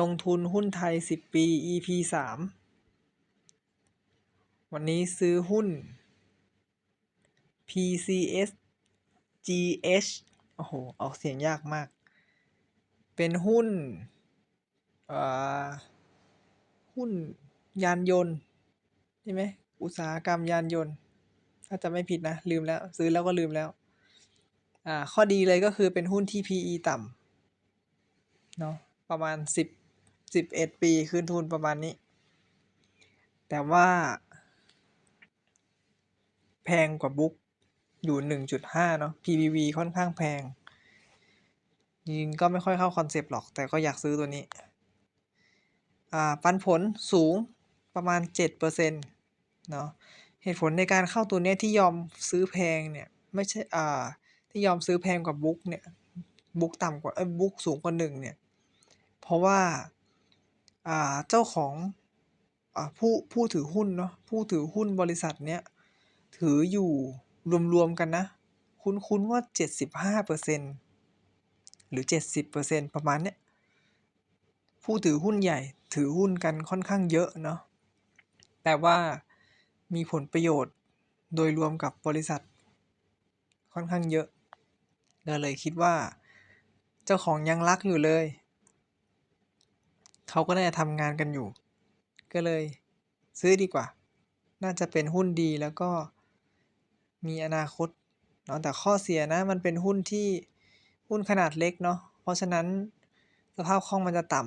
ลงทุนหุ้นไทย 10 ปี EP 3 วันนี้ซื้อหุ้น PCS GH โอ้โห ออกเสียงยากมาก เป็นหุ้นอ่อหุ้นยานยนต์ใช่ไหม อุตสาหกรรมยานยนต์ ถ้าจะไม่ผิดนะ ลืมแล้ว ซื้อแล้วก็ลืมแล้วอ่าข้อดีเลยก็คือเป็นหุ้นที่ PE ต่ำเนาะประมาณ 10 11ปีคืนทุนประมาณนี้ แต่ว่า แพงกว่าบุ๊กอยู่ 1.5 เนาะ PBV ค่อนข้างแพงจริงก็ไม่ค่อยเข้าคอนเซปต์หรอก แต่ก็อยากซื้อตัวนี้ อ่า ปันผลสูงประมาณ 7%เนาะ เหตุผลในการเข้าตัวเนี้ยที่ยอมซื้อแพงเนี่ย ไม่ใช่ อ่า ที่ยอมซื้อแพงกว่าบุ๊กเนี่ย บุ๊กต่ำกว่า เอ๊ยบุ๊กสูงกว่า1เนี่ย เพราะว่า เจ้าของอผู้ผู้ถือหุ้นเนาะผู้ถือหุ้นบริษัทเนี้ยถืออยู่รวมๆกันนะ คุ้นๆว่า 75%หรือ 70%ประมาณเนี้ยผู้ถือหุ้นใหญ่ถือหุ้นกันค่อนข้างเยอะเนาะแต่ว่ามีผลประโยชน์โดยรวมกับบริษัท ค่อนข้างเยอะก็เลยคิดว่า เจ้าของยังรักอยู่เลย เขาก็น่าจะทำงานกันอยู่ ก็เลยซื้อดีกว่า น่าจะเป็นหุ้นดีแล้วก็มีอนาคตเนาะแต่ข้อเสียนะมันเป็นหุ้นที่หุ้นขนาดเล็กเนาะเพราะฉะนั้นสภาพคล่องมันจะต่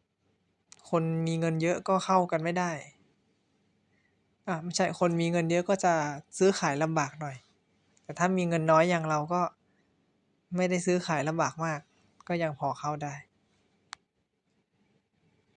ำคนมีเงินเยอะก็เข้ากันไม่ได้อ่าไม่ใช่คนมีเงินเยอะก็จะซื้อขายลำบากหน่อย แต่ถ้ามีเงินน้อยอย่างเราก็ไม่ได้ซื้อขายลำบากมาก ก็ยังพอเข้าได้